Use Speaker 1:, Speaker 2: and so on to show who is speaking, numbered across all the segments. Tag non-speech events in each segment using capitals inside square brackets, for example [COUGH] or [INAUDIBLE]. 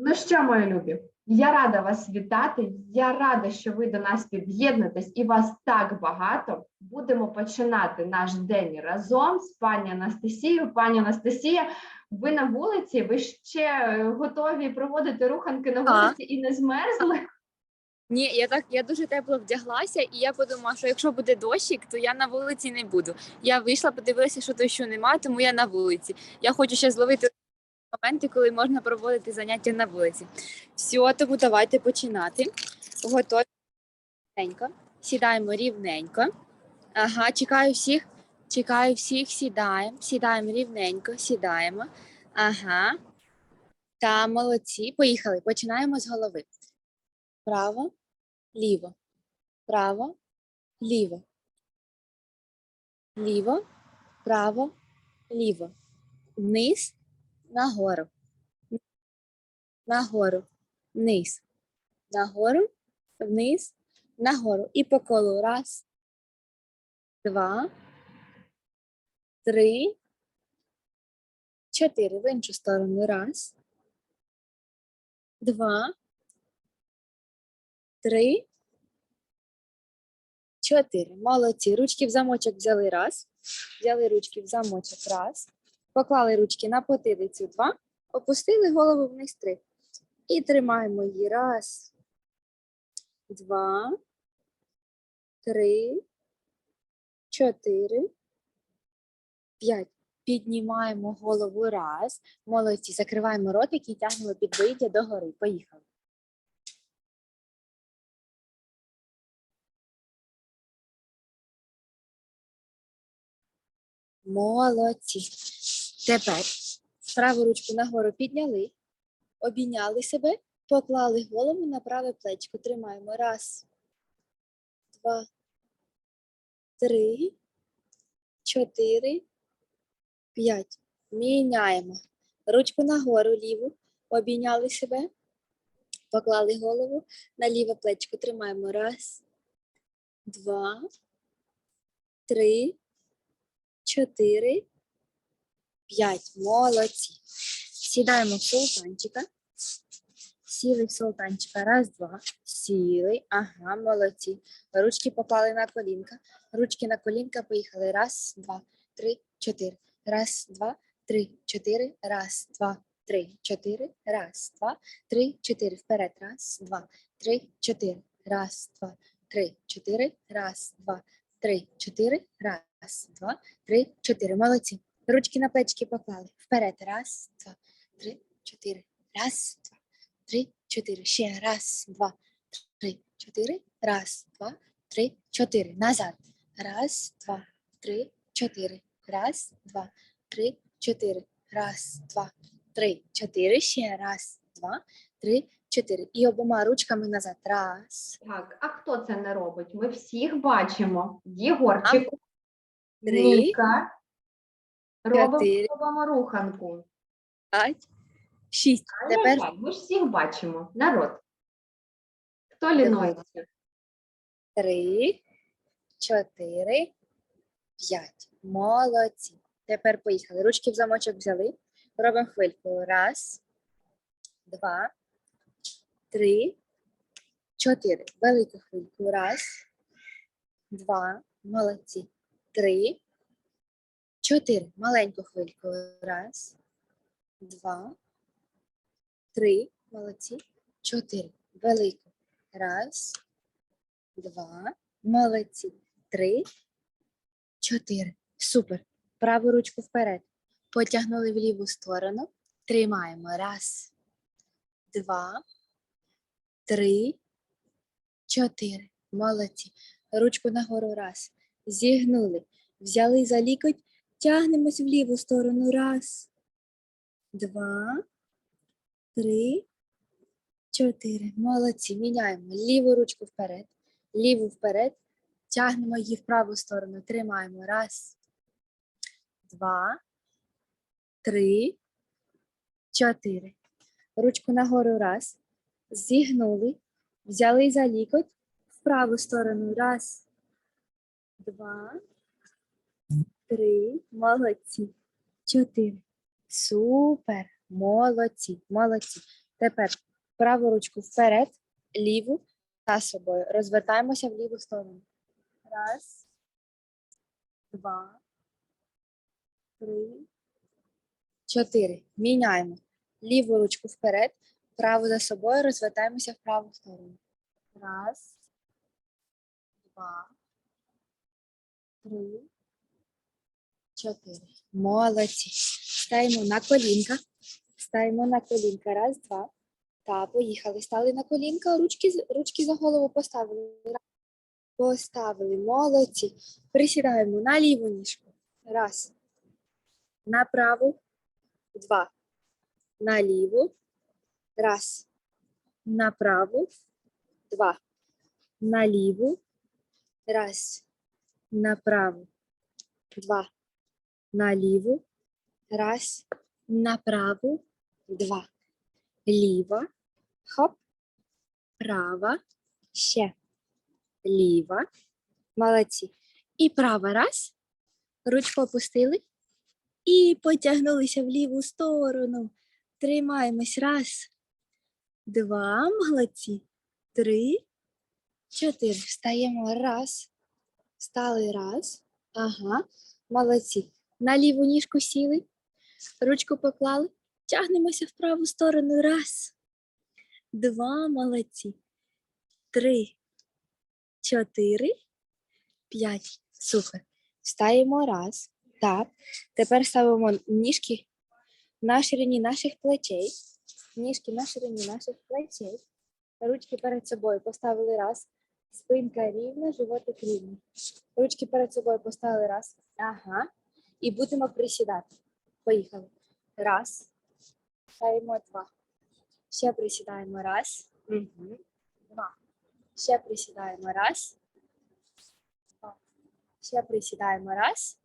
Speaker 1: Ну що, мої любі, я рада вас вітати. Я рада, що ви до нас під'єднуєтесь і вас так багато. Будемо починати наш день разом з пані Анастасією. Пані Анастасія, ви на вулиці? Ви ще е, готові проводити руханки на вулиці і не змерзли?
Speaker 2: Ні, я так я дуже тепло вдяглася, і я подумала, що якщо буде дощик, то я на вулиці не буду. Я вийшла, подивилася, що дощу немає, тому я на вулиці. Я хочу ще зловити моменти, коли можна проводити заняття на вулиці. Все, тому давайте починати. Готові рівненько. Сідаємо рівненько. Ага, чекаю всіх. Чекаю всіх, сідаємо, сідаємо рівненько, сідаємо. Ага. Та молодці. Поїхали. Починаємо з голови. Право, ліво, право, ліво, ліво, право, ліво, вниз, нагору, нагору, вниз, нагору, вниз, нагору. І по колу. Раз, два, три, чотири. В іншу сторону. Раз, два, три, чотири. Молодці. Ручки в замочок взяли раз. Взяли ручки в замочок раз. Поклали ручки на потилицю два. Опустили голову вниз три. І тримаємо її. Раз, два, три, чотири, п'ять. Піднімаємо голову раз. Молодці. Закриваємо ротик і тягнемо підборіддя догори. Поїхали. Молодці. Тепер праву ручку нагору підняли, обійняли себе, поклали голову на праве плечко. Тримаємо. Раз, два, три, чотири, п'ять. Міняємо. Ручку нагору ліву, обійняли себе, поклали голову на ліве плечко. Тримаємо. Раз, два, три, чотири, п'ять. Молодці. Сідаємо в султанчика. Сіли в султанчика. Раз, два. Сіли. Ага, молодці. Ручки поклали на колінка. Ручки на колінка поїхали. Раз, два, три, чотири. Раз, два, три, чотири. Раз, два, три, чотири. Раз, два, три, чотири. Вперед. Раз, два, три, чотири. Раз, два, три, чотири. Раз, два, три, чотири. Раз, два, три, чотири. Молодці. Ручки на плечки поклали. Вперед. Раз, два, три, чотири. Раз, два, три, чотири. Ще раз, два, три, чотири. Раз, два, три, чотири. Назад. Раз, два, три, чотири. Раз, два, три, чотири. Раз, два, три, чотири. Ще раз, два, три, чотири. І обома ручками назад. Раз,
Speaker 1: Так, а хто це не робить? Ми всіх бачимо. Єгорчик,
Speaker 2: три,
Speaker 1: Ніка. Робимо
Speaker 2: чотири.
Speaker 1: робимо руханку.
Speaker 2: п'ять, шість.
Speaker 1: Але
Speaker 2: Тепер
Speaker 1: так, Ми ж всіх бачимо. Народ. Хто лінується?
Speaker 2: три, чотири, п'ять. Молодці. Тепер поїхали. Ручки в замочок взяли. Робимо хвильку. Раз, два, три, чотири. Велику хвильку. Раз, два. Молодці. Три, чотири. Маленьку хвильку. Раз, два, три. Молодці. Чотири. Велику. Раз, два. Молодці. Три, чотири. Супер. Праву ручку вперед. Потягнули в ліву сторону. Тримаємо. Раз, два, три, чотири. Молодці. Ручку нагору. Раз. Зігнули. Взяли за лікоть. Тягнемось в ліву сторону. Раз, два, три, чотири. Молодці. Міняємо ліву ручку вперед. Ліву вперед. Тягнемо її в праву сторону. Тримаємо. Раз, два, три, чотири. Ручку нагору раз. Зігнули. Взяли за лікоть. В праву сторону. Раз, два, три. Молодці. Чотири. Супер. Молодці. Молодці. Тепер праву ручку вперед, ліву за собою. Розвертаємося в ліву сторону. Раз, два, три, чотири. Міняємо. Ліву ручку вперед, праву за собою, розвертаємося в праву сторону. Раз, два, три, чотири. Молодці. Стаємо на колінка. Стаємо на колінка. Раз, два. Та, поїхали. Стали на колінка, ручки, ручки за голову поставили. Поставили. Молодці. Присідаємо на ліву ніжку. Раз. На праву. Два. На ліву. Раз. На праву. Два. На ліву. Раз. На праву. Два. На ліву. Раз. На праву. Два. Ліва. Хоп. Права. Ще. Ліва. Молодці. І права. Раз. Ручку опустили. І потягнулися в ліву сторону. Тримаємось. Раз. Два. Молодці. Три. Чотири. Встаємо. Раз. Стали. Раз. Ага. Молодці. На ліву ніжку сіли. Ручку поклали. Тягнемося в праву сторону. Раз. Два. Молодці. Три. Чотири. П'ять. Супер. Встаємо раз. Так. Тепер ставимо ніжки на ширині наших плечей. Ніжки на ширині наших плечей. Ручки перед собою поставили раз. Спинка рівна, животик рівний. Ручки перед собою поставили раз. Ага. І будемо присідати. Поїхали. Раз. Ставимо два. Ще присідаємо раз. Угу. Два. Ще присідаємо раз. Два. Ще присідаємо раз.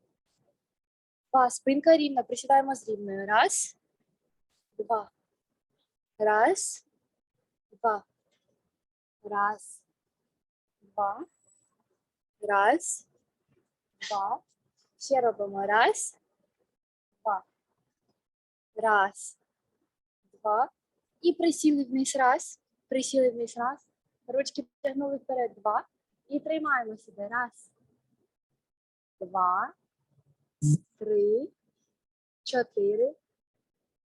Speaker 2: Два. Спинка рівна. Присідаємо з рівною. Раз. Два. Раз. Два. Раз. Два. Раз. Два. Ще робимо раз. Два. Раз. Два. І присіли вниз раз. Присіли вниз раз. Ручки потягнули вперед. Два. І тримаємо себе. Раз. Два. Три. Чотири.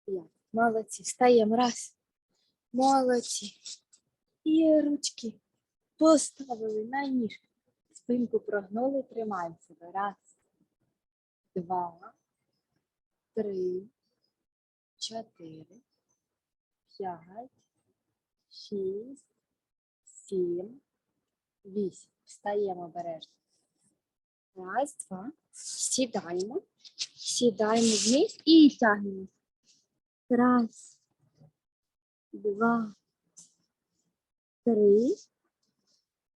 Speaker 2: П'ять. Молодці. Встаємо. Раз. Молодці. І ручки поставили на ніжки. Спинку прогнули, тримаємо себе. Раз, два, три, чотири, п'ять, шість, сім, вісім. Встаємо обережно. Раз, два. Сідаємо. Сідаємо вниз і тягнемо. Раз, два, три,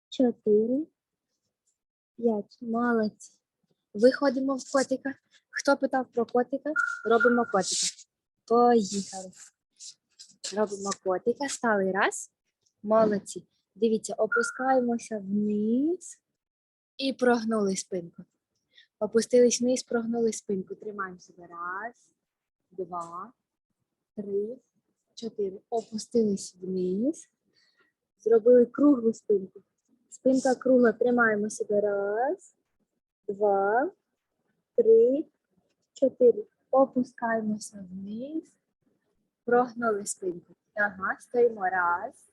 Speaker 2: чотири, п'ять. Молодці. Виходимо в котика. Хто питав про котика? Робимо котика. Поїхали. Робимо котика. Стали раз. Молодці. Дивіться, опускаємося вниз і прогнули спинку. Опустились вниз, прогнули спинку. Тримаємо себе. Раз, два, три, чотири. Опустились вниз. Зробили круглу спинку. Спинка кругла. Тримаємо себе. Раз, два, три, чотири. Опускаємося вниз. Прогнули спинку. Ага, стоїмо. Раз,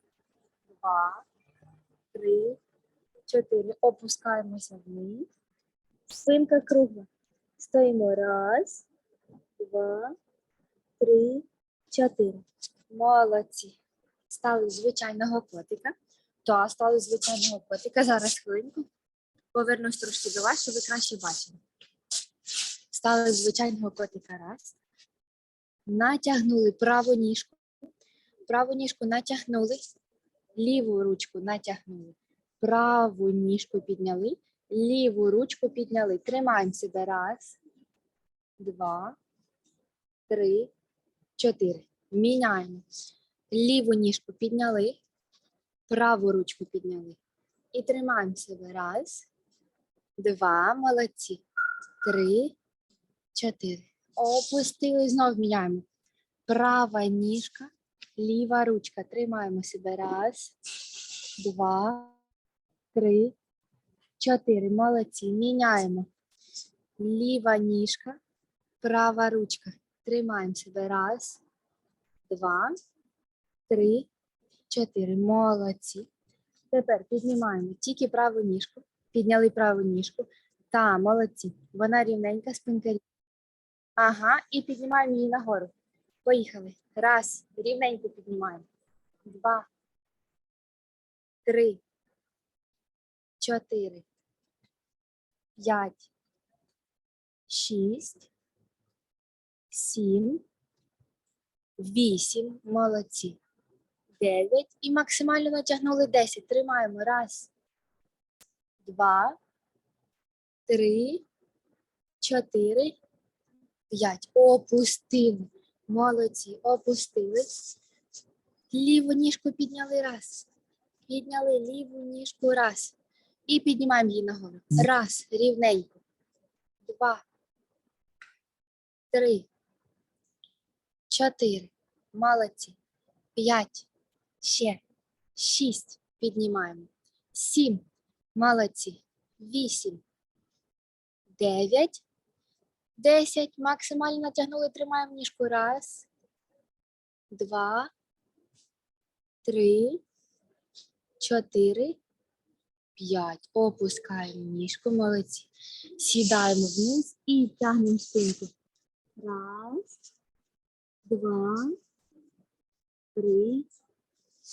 Speaker 2: два, три, чотири. Опускаємося вниз. Спинка кругла. Стоїмо. Раз, два, три, чотири. Молодці. Стали звичайного котика. Та стали звичайного котика. Зараз хвилинку. Повернусь трошки до вас, щоб ви краще бачили. Стали звичайного котика раз. Натягнули праву ніжку. Праву ніжку натягнули. Ліву ручку натягнули. Праву ніжку підняли. Ліву ручку підняли. Тримаємо себе. Раз, два, три, чотири. Міняємо. Ліву ніжку підняли. Праву ручку підняли. І тримаємо себе. Раз, два, молодці. Три, чотири. Опустили, знов міняємо. Права ніжка Ліва ручка. Тримаємо себе. Раз, два, три, чотири. Молодці. Міняємо. Ліва ніжка, права ручка. Тримаємо себе. Раз, два, три, чотири. Молодці. Тепер піднімаємо тільки праву ніжку. Підняли праву ніжку. Та, молодці. Вона рівненька, спинка рівна. Ага, і піднімаємо її нагору. Поїхали. Раз, рівненько піднімаємо. Два, три, чотири, п'ять, шість, сім, вісім. Молодці. Дев'ять. І максимально натягнули десять. Тримаємо. Раз, два, три, чотири, п'ять. Опустили. Молодці. Опустили. Ліву ніжку підняли раз. Підняли ліву ніжку раз. І піднімаємо її нагору. Раз. Рівненько. Два. Три. Чотири. Молодці. П'ять. Ще. Шість. Піднімаємо. Сім. Молодці. Вісім. Дев'ять. Десять. Максимально натягнули. Тримаємо ніжку. Раз. Два. Три. Чотири. П'ять. Опускаємо ніжку. Молодці. Сідаємо вниз і тягнемо спинку. Раз. Два. Три.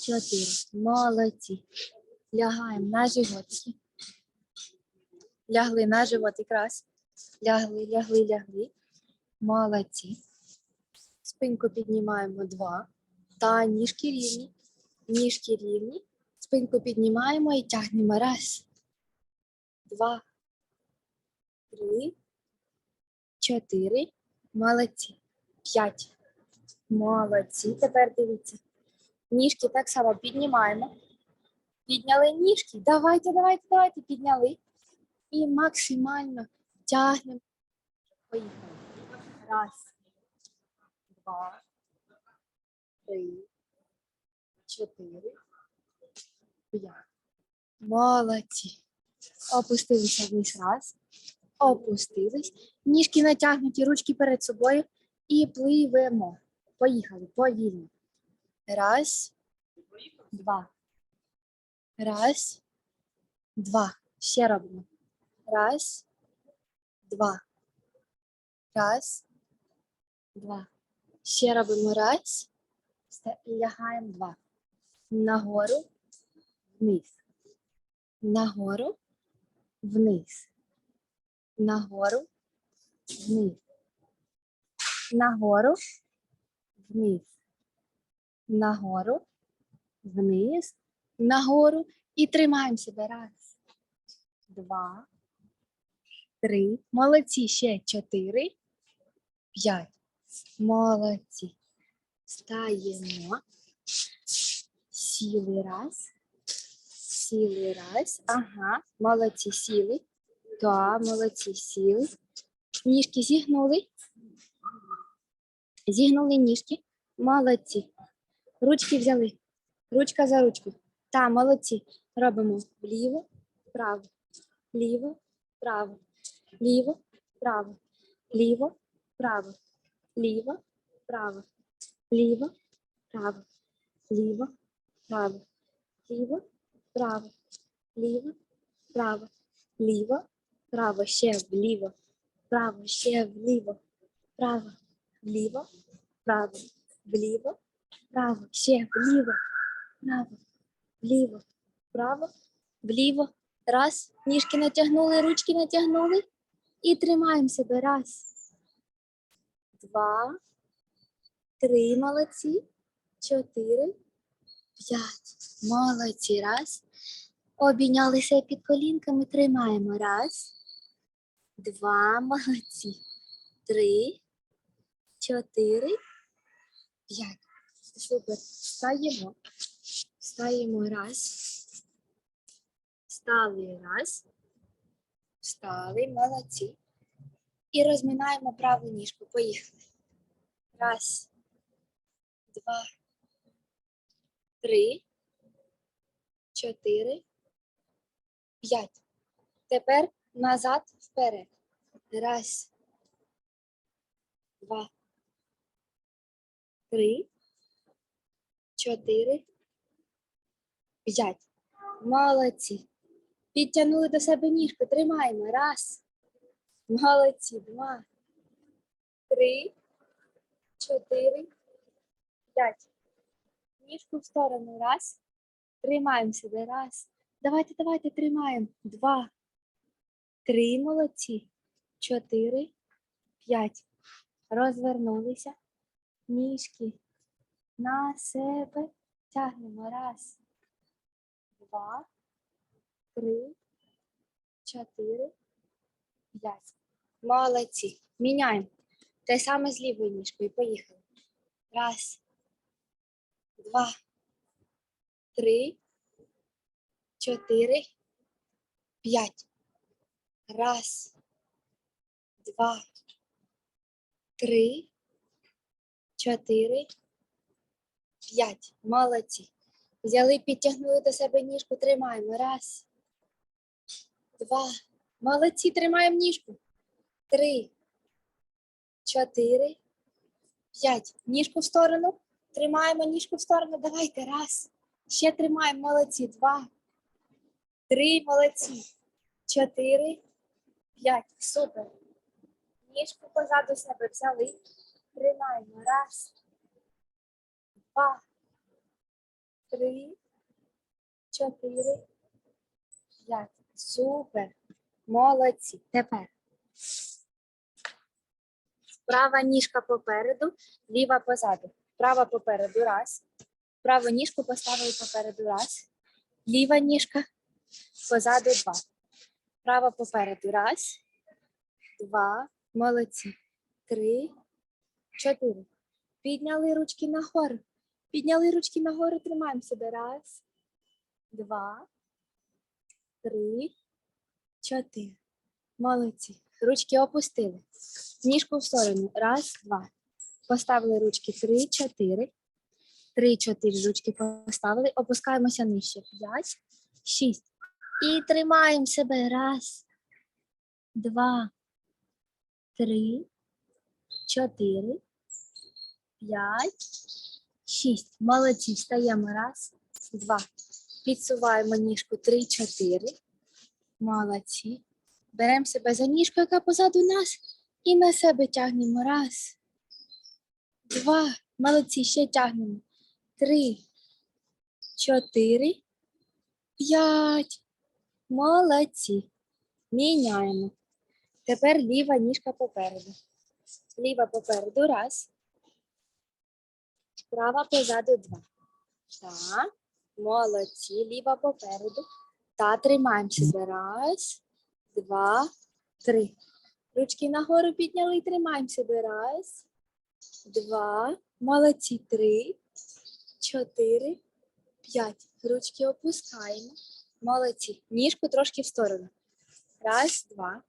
Speaker 2: Чотири. Молодці. Лягаємо на животики. Лягли на животик. Раз. Лягли, лягли, лягли. Молодці. Спинку піднімаємо два. Та ніжки рівні. Ніжки рівні. Спинку піднімаємо і тягнемо. Раз. Два. Три. Чотири. Молодці. П'ять. Молодці. Тепер дивіться. Ніжки так само піднімаємо. Підняли ніжки. Давайте, давайте, давайте. Підняли. І максимально тягнемо. Поїхали. Раз, два, три, чотири, п'ять. Молодці. Опустилися вниз раз. Опустились. Ніжки натягнуті, ручки перед собою. І пливемо. Поїхали повільно. Раз, два. Раз, два. Ще робимо. Раз, два. Раз, два. Ще робимо раз. Лягаємо два. Нагору, вниз. Нагору, вниз. Нагору, вниз. Нагору, вниз. Нагору, вниз, нагору. І тримаємо себе. Раз, два, три. Молодці. Ще чотири, п'ять. Молодці. Стаємо. Сіли раз. Сіли раз. Ага. Молодці. Сіли. Так, молодці. Сіли. Ніжки зігнули. Зігнули ніжки. Молодці. Ручки взяли. Ручка за ручку. Та, молодці. Робимо вліво, вправо, ліво, право, ліво, право, ліво, право, ліво, право, ліво, право, ліво, право, ліво, право, ліво, право, ліво, право, ще вліво, право, ще вліво, право, вліво, право, вліво, право, ще вліво, право, вліво, право, вліво. Раз, ніжки натягнули, ручки натягнули. І тримаємо себе. Раз, два, три, молодці, чотири, п'ять. Молодці. Раз. Обійнялися під колінками. Тримаємо. Раз, два, молодці. Три, чотири, п'ять. Супер. Встаємо. Встаємо раз. Встали раз. Встали, молодці. І розминаємо праву ніжку. Поїхали. Раз, два, три, чотири, п'ять. Тепер назад вперед. Раз, два, три, чотири, п'ять. Молодці. Підтягнули до себе ніжку. Тримаємо. Раз. Молодці. Два. Три. Чотири. П'ять. Ніжку в сторону. Раз. Тримаємо себе. Раз. Давайте, давайте, тримаємо. Два. Три. Молодці. Чотири. П'ять. Розвернулися. Ніжки на себе. Тягнемо. Раз. Два. Три. Чотири. П'ять. Молодці. Міняємо. Те саме з лівою ніжкою. Поїхали. Раз. Два. Три. Чотири. П'ять. Раз. Два. Три. Чотири. П'ять. Молодці. Взяли, підтягнули до себе ніжку. Тримаємо. Раз. Два. Молодці. Тримаємо ніжку. Три. Чотири. П'ять. Ніжку в сторону. Тримаємо ніжку в сторону. Давайте. Раз. Ще тримаємо. Молодці. Два. Три. Молодці. Чотири. П'ять. Супер. Ніжку позаду себе взяли. Тримаємо. Раз. Два. Три. Чотири. П'ять. Супер. Молодці. Тепер. Права ніжка попереду, ліва позаду. Права попереду раз. Праву ніжку поставили попереду раз. Ліва ніжка позаду два. Права попереду раз. Два. Молодці. Три. Чотири. Підняли ручки нагору. Підняли ручки нагору, тримаємо себе. Раз. Два. Три. Чотири. Молодці. Ручки опустили. Ніжку в сторону. Раз, два. Поставили ручки. Три, чотири. Три, чотири ручки поставили. Опускаємося нижче. П'ять, шість. І тримаємо себе. Раз, два, три, чотири, п'ять, шість. Молодці. Встаємо. Раз, два. Підсуваємо ніжку. Три, чотири. Молодці. Беремо себе за ніжку, яка позаду нас, і на себе тягнемо. Раз, два. Молодці, ще тягнемо. Три, чотири, п'ять. Молодці. Міняємо. Тепер ліва ніжка попереду. Ліва попереду. Раз. Права позаду два. Так. Молодці. Ліва попереду. Та тримаємо себе. Раз два, три. Ручки нагору підняли і тримаємо себе. Раз, два, молодці, три, чотири, п'ять. Ручки опускаємо. Молодці. Ніжку трошки в сторону. Раз, два.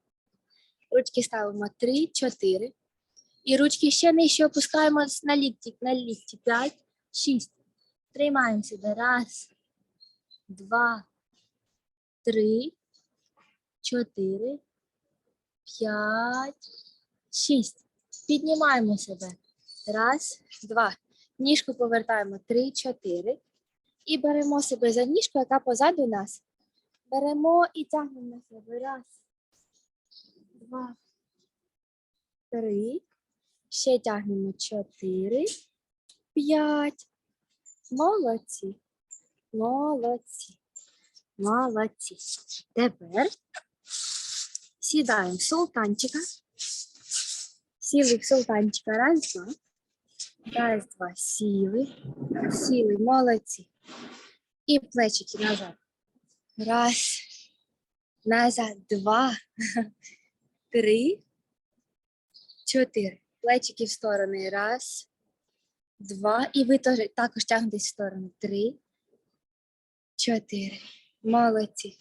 Speaker 2: Ручки ставимо три, чотири. І ручки ще нижче опускаємо на лікті. На лікті. П'ять, шість. Тримаємо себе. Раз, два, три, чотири, п'ять, шість. Піднімаємо себе. Раз, два. Ніжку повертаємо три, чотири. І беремо себе за ніжку, яка позаду нас. Беремо і тягнемо себе. Раз, два, три. Ще тягнемо чотири, п'ять. Молодці. Молодці. Молодці. Тепер сідаємо в султанчика. Сіли в султанчика. Раз, два. Раз, два. Сіли. Сіли. Молодці. І плечики назад. Раз. Назад. Два. [LAUGHS] Три. Чотири. Плечики в сторони. Раз. Два. І ви теж також тягнетесь в сторону. Три. Чотири. Молодці.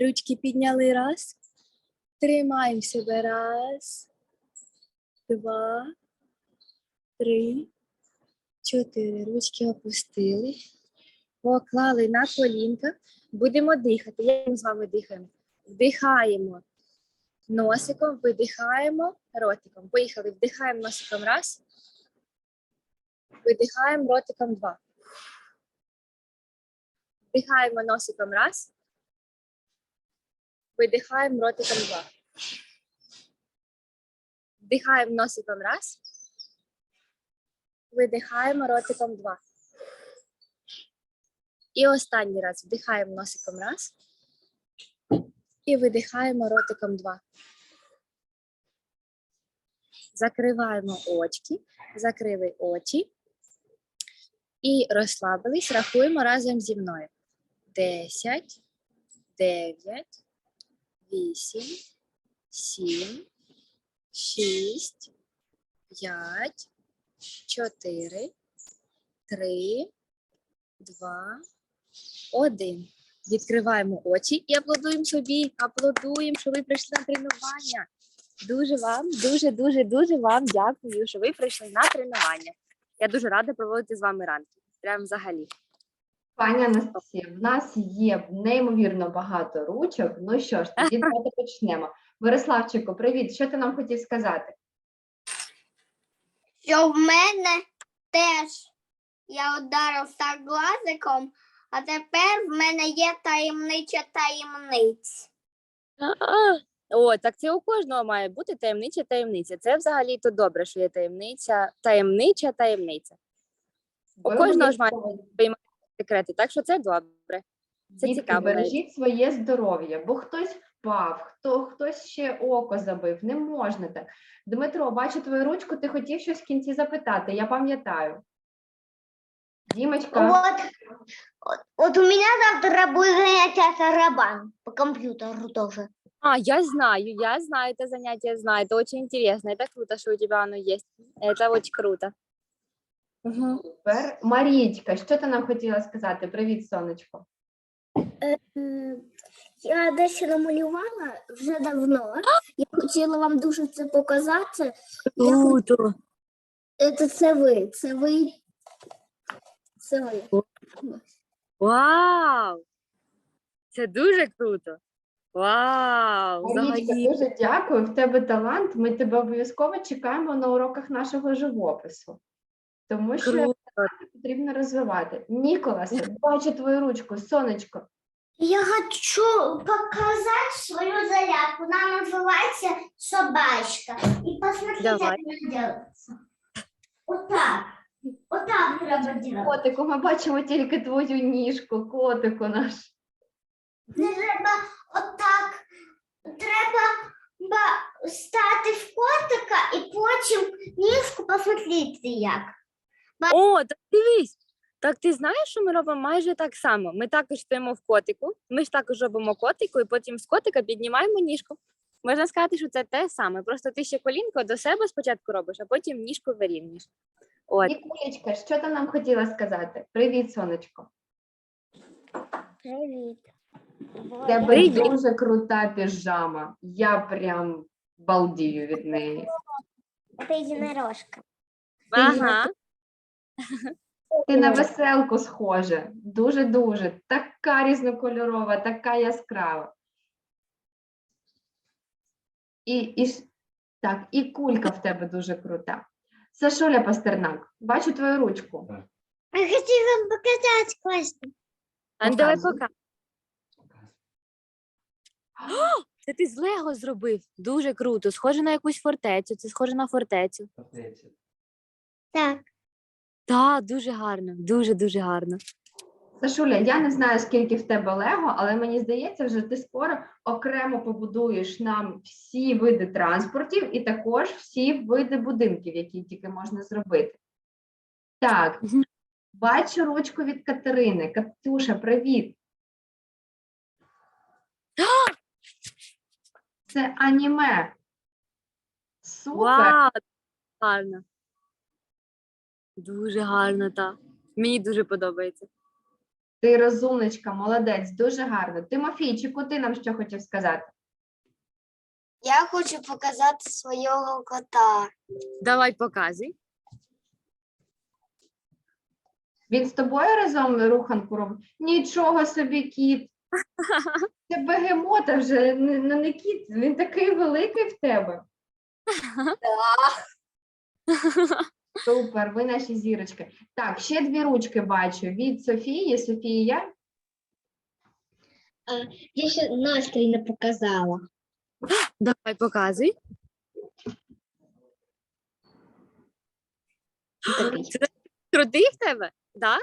Speaker 2: Ручки підняли раз. Тримаємо себе. Раз, два, три, чотири. Ручки опустили. Поклали на колінка. Будемо дихати. Як з вами дихаємо? Вдихаємо носиком, видихаємо ротиком. Поїхали. Вдихаємо носиком раз. Видихаємо ротиком два. Вдихаємо носиком раз. Видихаємо ротиком два. Вдихаємо носиком раз. Видихаємо ротиком два. І останній раз вдихаємо носиком раз. І видихаємо ротиком два. Закриваємо очки, закрили очі і розслабились. Рахуємо разом зі мною. Десять, дев'ять, вісім, сім, шість, п'ять, чотири, три, два, один. Відкриваємо очі і аплодуємо собі. Аплодуємо, що ви прийшли на тренування. Дуже вам, дуже, дуже, дуже вам дякую, що ви прийшли на тренування. Я дуже рада проводити з вами ранки. Прям взагалі.
Speaker 1: Пані Анастасія, в нас є неймовірно багато ручок. Ну що ж, тоді [LAUGHS] давайте почнемо. Бориславчику, привіт! Що ти нам хотів сказати?
Speaker 3: що в мене теж я ударив так глазиком, а тепер в мене є таємнича таємниць.
Speaker 2: О, так це у кожного має бути таємнича таємниця. Це взагалі то добре, що є таємниця, таємнича таємниця. У кожного ж має
Speaker 1: обов'язково,
Speaker 2: секрети. Так що це добре. Це
Speaker 1: дітки,
Speaker 2: цікаво
Speaker 1: бережіть своє здоров'я, бо хтось впав, хто хтось ще око забив. Не можна так. Дмитро, бачу твою ручку, ти хотів щось в кінці запитати. Я пам'ятаю. Дімочка,
Speaker 3: Вот, вот, вот у меня завтра будет занятие тарабан по компьютеру тоже.
Speaker 2: А, я знаю, я знаю это занятие, знаю. Это очень интересно. Это круто, что у тебя оно есть. Это очень круто. Мгм.
Speaker 1: супер. Марічка, що ти нам хотіла сказати? Привіт, сонечко.
Speaker 3: Я дещо намалювала вже давно. Я хотіла вам дуже це показати. Я хоч-
Speaker 2: Круто.
Speaker 3: Це, це ви, це ви. Це.
Speaker 2: Вау! Це дуже круто. Вау!
Speaker 1: Марічка,
Speaker 2: Взагалі.
Speaker 1: дуже дякую. В тебе талант. Ми тебе обов'язково чекаємо на уроках нашого живопису. Тому що
Speaker 2: Круто.
Speaker 1: потрібно розвивати. Ніколасе, бачу твою ручку, сонечко.
Speaker 3: Я хочу показать свою зарядку. Она называется собачка. И посмотрите,
Speaker 2: Давай.
Speaker 3: как она делается. Вот так. Вот так треба делать.
Speaker 1: Котику, ми бачимо тільки твою ніжку, котику наш.
Speaker 3: Треба отак. Треба ба- стати в котика і потім ніжку посмотрите як.
Speaker 2: О, так дивись. Так ти знаєш, що ми робимо майже так само. Ми також стоїмо в котику, ми ж також робимо котику, і потім з котика піднімаємо ніжку. Можна сказати, що це те саме. Просто ти ще колінко до себе спочатку робиш, а потім ніжку вирівнюєш. От.
Speaker 1: Ніколечка, що ти нам хотіла сказати? Привіт, сонечко.
Speaker 3: Привіт.
Speaker 1: В Тебе
Speaker 2: Привіт.
Speaker 1: дуже крута піжама. Я прям балдію від неї.
Speaker 3: Це єдинорожка.
Speaker 2: Ага. [LAUGHS]
Speaker 1: Ти на веселку схожа. Дуже-дуже. Така різнокольорова, така яскрава. І, і, ж- так, і кулька в тебе дуже крута. Сашуля Пастернак, бачу твою ручку.
Speaker 3: Я хотів вам показати класно.
Speaker 2: А ну, давай пока. О, це ти з Лего зробив. Дуже круто. Схоже на якусь фортецю. Це схоже на фортецю.
Speaker 3: Так.
Speaker 2: Так, дуже гарно, дуже дуже гарно.
Speaker 1: Сашуля, я не знаю, скільки в тебе Лего, але мені здається, вже ти скоро окремо побудуєш нам всі види транспортів і також всі види будинків, які тільки можна зробити. Так, бачу ручку від Катерини. Катюша, привіт. Це аніме. Супер.
Speaker 2: Вау! Гарно. Дуже гарно, так. Мені дуже подобається.
Speaker 1: Ти розумничка, молодець, дуже гарно. Тимофійчику, ти нам що хотів сказати?
Speaker 3: Я хочу показати свого кота.
Speaker 2: Давай показуй.
Speaker 1: Він з тобою разом руханку робить? Нічого собі, кіт. [LAUGHS] Це бегемота вже не, не, не кіт, він такий великий в тебе. [LAUGHS] [LAUGHS] Супер, ви наші зірочки. Так, ще дві ручки бачу від Софії. Софія.
Speaker 3: Я ще настрій не показала. [GASPS]
Speaker 2: Давай показуй. [GASPS] Це крутий в тебе? Да?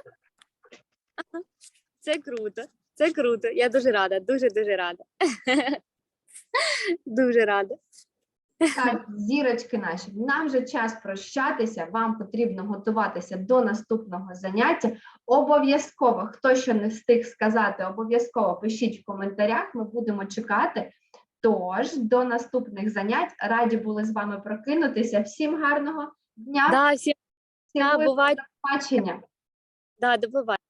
Speaker 2: Це круто. Це круто. Я дуже рада, дуже дуже рада. [LAUGHS] Дуже рада.
Speaker 1: Так, зірочки наші, нам вже час прощатися. Вам потрібно готуватися до наступного заняття. Обов'язково, хто що не встиг сказати, обов'язково пишіть в коментарях. Ми будемо чекати. Тож до наступних занять раді були з вами прокинутися. Всім гарного дня,
Speaker 2: Да, всі,
Speaker 1: цілую,
Speaker 2: да, бувай.
Speaker 1: до побачення.
Speaker 2: Да, до побачення.